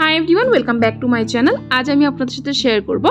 Hi everyone welcome back to my channel আজ আমি আপনাদের সাথে শেয়ার করব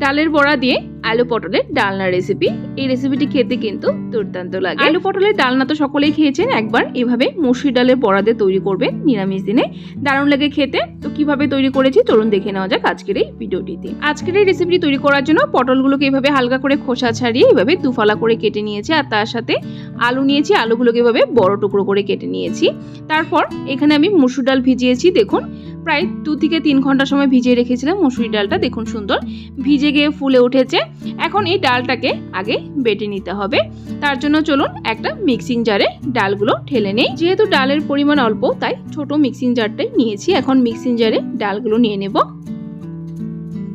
ডালের বড়া দিয়ে আলু পটলের ডালনা রেসিপি এই রেসিপিটি খেতে কিন্তু দুর্দান্ত লাগে। আলু পটলের ডালনা তো সকলেই খেয়েছেন, একবার এভাবে মসুর ডালের বড়া দিয়ে তৈরি করবেন নিরামিষ দিনে। দারুণ লাগে খেতে। তো কীভাবে তৈরি করেছি চলুন দেখে নেওয়া যাক আজকের এই ভিডিওটিতে। আজকের এই রেসিপিটি তৈরি করার জন্য পটলগুলোকে এভাবে হালকা করে খোসা ছাড়িয়ে এভাবে দুফালা করে কেটে নিয়েছি আর তার সাথে আলু নিয়েছি, আলুগুলোকে এভাবে বড় টুকরো করে কেটে নিয়েছি। তারপর এখানে আমি মসুর ডাল ভিজিয়েছি, দেখুন। প্রায় দু থেকে তিন ঘণ্টা সময় ভিজিয়ে রেখেছিলাম মুসুরি ডালটা, দেখুন সুন্দর। ভিজে গিয়ে ফুলে উঠেছে। এখন এই ডালটাকে আগে বেটে নিতে হবে। তার জন্য চলুন একটা মিক্সিং জারে ডালগুলো ঠেলে নেই। যেহেতু ডালের পরিমাণ অল্প, তাই ছোট মিক্সিং জারটাই নিয়েছি। এখন মিক্সিং জারে ডালগুলো নিয়ে নেব।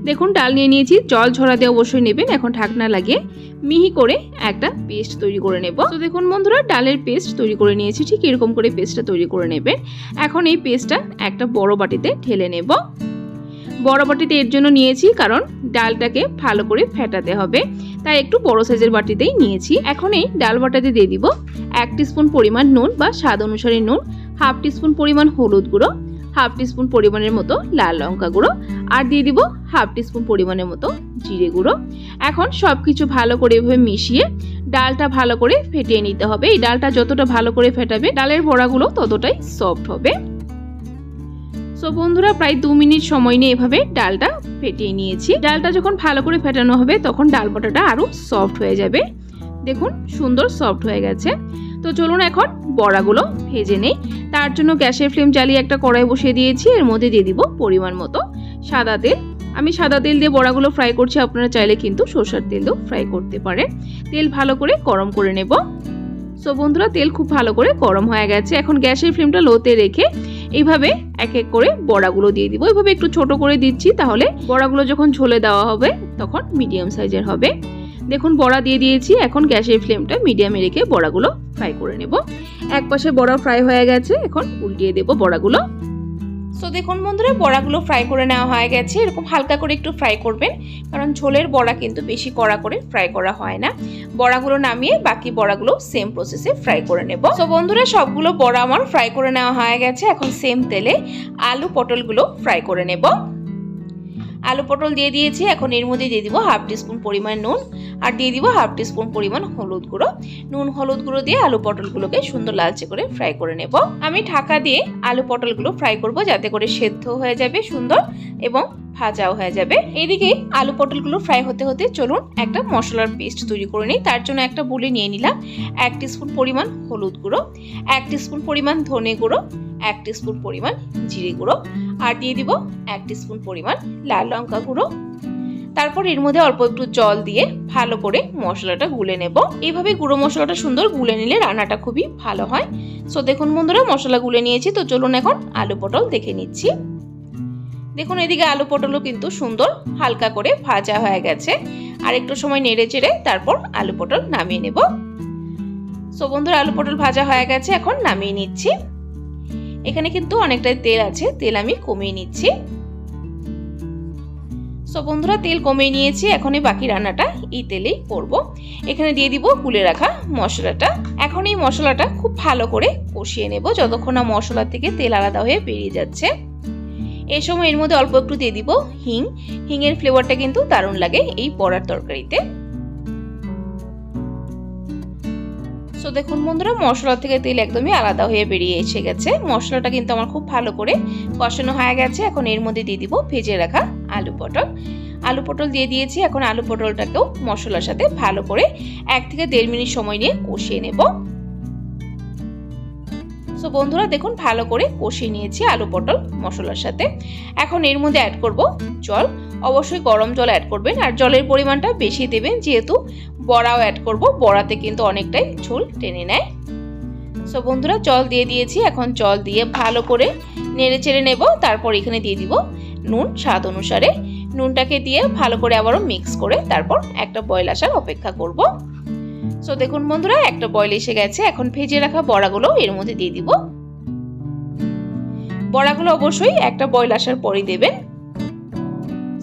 দেখুন, ডাল নিয়ে নিয়েছি। জল ঝরা দিয়ে অবশ্যই নেবেন। এখন ঢাকনা লাগিয়ে মিহি করে একটা পেস্ট তৈরি করে নেব। তো দেখুন বন্ধুরা, ডালের পেস্ট তৈরি করে নিয়েছি। ঠিক এরকম করে পেস্টটা তৈরি করে নেবেন। এখন এই পেস্টটা একটা বড় বাটিতে ঢেলে নেব। বড় বাটিতে এর জন্য নিয়েছি কারণ ডালটাকে ভালো করে ফেটাতে হবে। তাই একটু বড় সাইজের বাটিতেই নিয়েছি। এখন এই ডাল বাটাতে দিয়ে দিব এক স্পুন পরিমাণ নুন বা স্বাদ অনুসারে নুন, হাফ টিস্পুন পরিমাণ হলুদ গুঁড়ো, হাফ টিস্পুন পরিমাণের মতো লাল লঙ্কা গুঁড়ো, আর দিয়ে দিব হাফ টিস্পুন পরিমাণের মতো জিরে গুঁড়ো। এখন সব কিছু ভালো করে এভাবে মিশিয়ে ডালটা ভালো করে ফেটিয়ে নিতে হবে। এই ডালটা যতটা ভালো করে ফেটাবে, ডালের বড়াগুলো ততটাই সফট হবে। সো বন্ধুরা, প্রায় দু মিনিট সময় নিয়ে এভাবে ডালটা ফেটিয়ে নিয়েছি। ডালটা যখন ভালো করে ফেটানো হবে, তখন ডাল বটাটা আরও সফট হয়ে যাবে। দেখুন, সুন্দর সফট হয়ে গেছে। তো, চলুন এখন বড়াগুলো ভেজে নেই। তার জন্য গ্যাসের ফ্লেম জ্বালিয়ে একটা কড়াই বসিয়ে দিয়েছি। এর মধ্যে দিয়ে দিব পরিমাণ মতো সাদা তেল। আমি সাদা তেল দিয়ে বড়াগুলো ফ্রাই করছি, আপনারা চাইলে কিন্তু সর্ষার তেল দিয়েও ফ্রাই করতে পারেন। তেল ভালো করে গরম করে নেব। সো বন্ধুরা, তেল খুব ভালো করে গরম হয়ে গেছে। এখন গ্যাসের ফ্লেমটা লোতে রেখে এইভাবে এক এক করে বড়াগুলো দিয়ে দিব। এইভাবে একটু ছোট করে দিচ্ছি, তাহলে বড়াগুলো যখন ঝোলে দেওয়া হবে, তখন মিডিয়াম সাইজের হবে। দেখুন, বড়া দিয়ে দিয়েছি। এখন গ্যাসের ফ্লেমটা মিডিয়ামে রেখে বড়াগুলো ফ্রাই করে নেব। এক পাশে বড়া ফ্রাই হয়ে গেছে। এখন উল্টিয়ে দেব বড়াগুলো। সো দেখুন বন্ধুরা, বড়াগুলো ফ্রাই করে নেওয়া হয়ে গেছে। এরকম হালকা করে একটু ফ্রাই করবেন, কারণ ঝোলের বড়া কিন্তু বেশি কড়া করে ফ্রাই করা হয় না। বড়াগুলো নামিয়ে বাকি বড়াগুলো সেম প্রসেসে ফ্রাই করে নেব। তো বন্ধুরা, সবগুলো বড়া আমার ফ্রাই করে নেওয়া হয়ে গেছে। এখন সেম তেলে আলু পটলগুলো ফ্রাই করে নেব। আলু পটল দিয়ে দিয়েছি, এখন এর মধ্যে দিয়ে দিব হাফ টিস্পুন পরিমাণ নুন আর দিয়ে দিব হাফ টিস্পুন পরিমাণ হলুদ গুঁড়ো। নুন, হলুদ গুঁড়ো দিয়ে আলু পটলগুলোকে সুন্দর লালচে করে ফ্রাই করে নেব। আমি ঢাকা দিয়ে আলু পটলগুলো ফ্রাই করব যাতে করে সেদ্ধ হয়ে যাবে সুন্দর এবং ভাজাও হয়ে যাবে। এদিকে আলু পটলগুলো ফ্রাই হতে হতে চলুন একটা মশলার পেস্ট তৈরি করে নিই। তার জন্য একটা বলে নিয়ে নিলাম, এক টিস্পুন পরিমাণ হলুদ গুঁড়ো, এক টিস্পুন পরিমাণ ধনে গুঁড়ো, এক টিস্পুন পরিমাণ জিরে গুঁড়ো আর দিয়ে দিব এক টিস্পুন পরিমাণ লাল লঙ্কা গুঁড়ো। তারপর এর মধ্যে অল্প একটু জল দিয়ে ভালো করে মশলাটা গুলে নেব। এইভাবে গুঁড়ো মশলাটা সুন্দর গুলে নিলে রান্নাটা খুবই ভালো হয়। সো দেখুন বন্ধুরা, মশলা গুলে নিয়েছি। তো চলুন এখন আলু পটল দেখে নিচ্ছি। দেখুন, এদিকে আলু পটলও কিন্তু সুন্দর হালকা করে ভাজা হয়ে গেছে। আর একটু সময় নেড়ে চেড়ে তারপর আলু পটল নামিয়ে নেব। সো বন্ধুরা, আলু পটল ভাজা হয়ে গেছে। এখন নামিয়ে নিচ্ছি। এখানে কিন্তু অনেকটাই তেল আছে, তেল আমি কমিয়ে নিচ্ছি। সো বন্ধুরা, তেল কমিয়ে নিয়েছি এখন এই বাকি রান্নাটা এই তেলেই করব। এখানে দিয়ে দিব গুলে রাখা মশলাটা। এখন এই মশলাটা খুব ভালো করে কষিয়ে নেব, যতক্ষণ না মশলা থেকে তেল আলাদা হয়ে বেরিয়ে যাচ্ছে। এই সময় এর মধ্যে অল্প একটু দিয়ে দিব হিং। হিংয়ের ফ্লেভারটা কিন্তু দারুণ লাগে এই বড়ার তরকারিতে। সো দেখুন বন্ধুরা, মশলা থেকে তেল একদমই আলাদা হয়ে বেরিয়ে এসে গেছে। মশলাটা কিন্তু আমার খুব ভালো করে কষানো হয়ে গেছে। এখন এর মধ্যে দিয়ে দিব ভেজে রাখা আলু পটল। আলু পটল দিয়ে দিয়েছি। এখন আলু পটলটাকেও মশলার সাথে ভালো করে এক থেকে দেড় মিনিট সময় নিয়ে কষিয়ে নেব। সো বন্ধুরা, দেখুন, ভালো করে কষিয়ে নিয়েছি আলু পটল মশলার সাথে। এখন এর মধ্যে অ্যাড করব জল। অবশ্যই গরম জল অ্যাড করবেন আর জলের পরিমাণটা বেশি দেবেন, যেহেতু বড়াও অ্যাড করব। বড়াতে কিন্তু অনেকটাই ঝোল টেনে নেয়। সো বন্ধুরা, জল দিয়ে দিয়েছি। এখন জল দিয়ে ভালো করে নেড়ে চেড়ে নেব। তারপর এখানে দিয়ে দিব নুন স্বাদ অনুসারে। নুনটাকে দিয়ে ভালো করে আবারও মিক্স করে তারপর একটা বয়ল আসার অপেক্ষা করব। সো দেখুন বন্ধুরা, একটা বয়ল এসে গেছে। এখন ভেজে রাখা বড়াগুলো এর মধ্যে দিয়ে দিব। বড়াগুলো অবশ্যই একটা বয়ল আসার পরই দেবেন।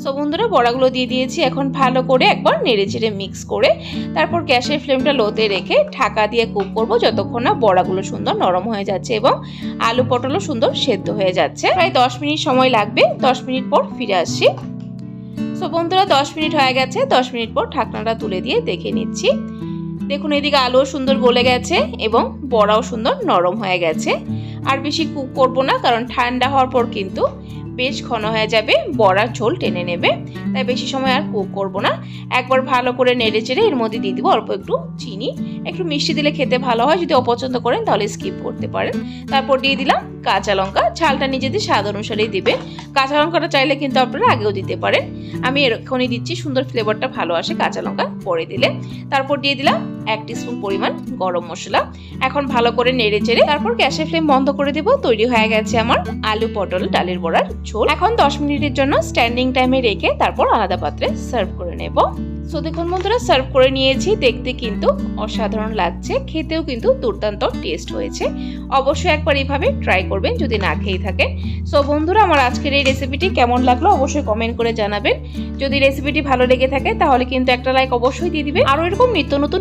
সো বন্ধুরা, বড়াগুলো দিয়ে দিয়েছি। এখন ভালো করে একবার নেড়ে চেড়ে মিক্স করে তারপর গ্যাসের ফ্লেমটা লোতে রেখে ঢাকা দিয়ে কুক করব যতক্ষণ না বড়াগুলো সুন্দর নরম হয়ে যাচ্ছে এবং আলু পটলও সুন্দর সেদ্ধ হয়ে যাচ্ছে। প্রায় দশ মিনিট সময় লাগবে। দশ মিনিট পর ফিরে আসছি। সো বন্ধুরা, দশ মিনিট হয়ে গেছে। দশ মিনিট পর ঢাকনাটা তুলে দিয়ে দেখে নিচ্ছি। দেখুন, এদিকে আলুও সুন্দর গলে গেছে এবং বড়াও সুন্দর নরম হয়ে গেছে। আর বেশি কুক করব না, কারণ ঠান্ডা হওয়ার পর কিন্তু বেশ ঘন হয়ে যাবে, বড়ার ঝোল টেনে নেবে। তাই বেশি সময় আর কুক করব না। একবার ভালো করে নেড়ে চেড়ে এর মধ্যে দিয়ে দিব অল্প একটু চিনি। একটু মিষ্টি দিলে খেতে ভালো হয়, যদি অপছন্দ করেন তাহলে স্কিপ করতে পারেন। তারপর দিয়ে দিলাম কাঁচা লঙ্কা। ঝালটা নিজেদের স্বাদ অনুসারেই দেবে। কাঁচা লঙ্কাটা চাইলে কিন্তু আপনারা আগেও দিতে পারেন। আমি এরক্ষণই দিচ্ছি, সুন্দর ফ্লেভারটা ভালো আসে কাঁচা লঙ্কা পরে দিলে। তারপর দিয়ে দিলাম এক স্পুন পরিমাণ গরম মশলা। এখন ভালো করে নেড়ে চেড়ে তারপর গ্যাসের ফ্লেম বন্ধ করে দেবো। তৈরি হয়ে গেছে আমার আলু পটল ডালের বড়ার ঝোল। এখন দশ মিনিটের জন্য স্ট্যান্ডিং টাইমে রেখে তারপর আলাদা পাত্রে সার্ভ করে নেব। সো দেখুন বন্ধুরা সার্ভ করে নিয়েছি। দেখতে কিন্তু অসাধারণ লাগছে। খেতেও কিন্তু দুর্দান্ত টেস্ট হয়েছে। অবশ্যই একবার এইভাবে ট্রাই করবেন যদি না খেয়ে থাকেন। সো বন্ধুরা, আমার আজকের এই রেসিপিটি কেমন লাগল অবশ্যই কমেন্ট করে জানাবেন। যদি রেসিপিটি ভালো লেগে থাকে তাহলে কিন্তু একটা লাইক অবশ্যই দিয়ে দিবেন। আরও এরকম নিত্য নতুন